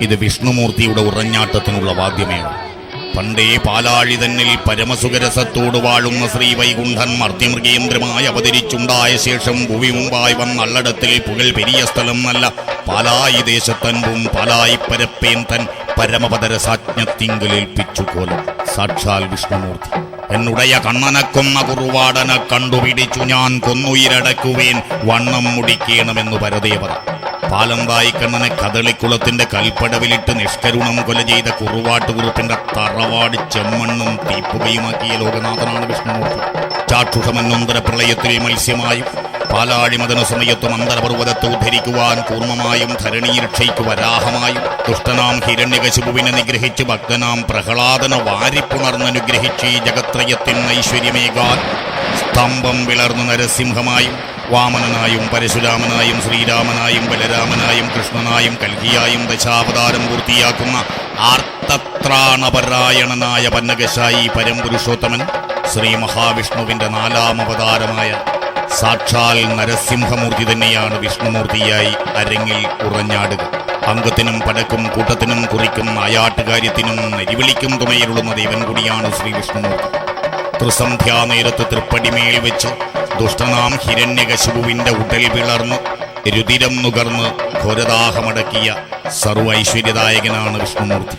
ഇത് വിഷ്ണുമൂർത്തിയുടെ ഉറഞ്ഞാട്ടത്തിനുള്ള വാദ്യമേണ് പണ്ടേ പാലാഴി തന്നിൽ പരമസുഖരസത്തോട് വാഴുന്ന ശ്രീ വൈകുണ്ഠൻ മർദ്യമൃഗേന്ദ്രമായി അവതരിച്ചുണ്ടായ ശേഷം ഭൂമി മുമ്പായി വന്നള്ളടത്തിൽ പുകൽ പെരിയ സ്ഥലം നല്ല പാലായി ദേശത്തൻപും പാലായി പരപ്പേൻ തൻ പരമപദരസാജ്ഞത്തിങ്കലേൽപ്പിച്ചു കോലം. സാക്ഷാൽ വിഷ്ണുമൂർത്തി. എന്നുടയ കണ്ണനക്കൊന്ന കുറുവാടന കണ്ടുപിടിച്ചു ഞാൻ കൊന്നുയിരടക്കുവേൻ വണ്ണം മുടിക്കണമെന്നു പരദേവത. പാലമ്പായി വായിക്കണ്ണനെ കദളിക്കുളത്തിന്റെ കൽപ്പടവിലിട്ട് നിഷ്കരുണം കൊല ചെയ്ത കുറുവാട്ടുകുറുപ്പിന്റെ തറവാട് ചെമ്മണ്ണും തീപ്പുകയുമാക്കിയ ലോകനാഥനാണ് വിഷ്ണുമൂർത്തി. ചാക്ഷുഷമന്നൊന്തര പ്രളയത്തിൽ മത്സ്യമായും പാലാഴിമതന സമയത്തും അന്തരപർവതത്തെ ഉദ്ധരിക്കുവാൻ കൂർമ്മമായും ധരണിയിൽ ക്ഷയിക്കു വരാഹമായും ദുഷ്ടനാം ഹിരണ്യകശിപുവിനെ നിഗ്രഹിച്ച് ഭക്തനാം പ്രഹ്ലാദന വാരിപ്പുണർന്നനുഗ്രഹിച്ച് ഈ ജഗത്രയത്തിൻ ഐശ്വര്യമേകാൻ സ്തംഭം വിളർന്നു നരസിംഹമായും വാമനനായും പരശുരാമനായും ശ്രീരാമനായും ബലരാമനായും കൃഷ്ണനായും കൽഹിയായും ദശാവതാരം പൂർത്തിയാക്കുന്ന ആർത്തത്രാണപരായണനായ പന്നകശായി പരംപുരുഷോത്തമൻ ശ്രീ മഹാവിഷ്ണുവിന്റെ നാലാം അവതാരമായ സാക്ഷാൽ നരസിംഹമൂർത്തി തന്നെയാണ് വിഷ്ണുമൂർത്തിയായി അരങ്ങിൽ ഉറഞ്ഞാടുക. അംഗത്തിനും പടക്കും കൂട്ടത്തിനും കുറിക്കും നായാട്ടുകാര്യത്തിനും നരിവിളിക്കും തുണയിലുള്ള ദൈവൻ കൂടിയാണ് ശ്രീ വിഷ്ണുമൂർത്തി. ത്രിസന്ധ്യാനേരത്ത് തൃപ്പടിമേൽ വെച്ച് ദുഷ്ടനാം ഹിരണ്യകശുപുവിന്റെ ഉടൽ പിളർന്ന്. രുതിരം നുകർന്ന് ഘോരദാഹമടക്കിയ സർവൈശ്വര്യദായകനാണ് വിഷ്ണുമൂർത്തി.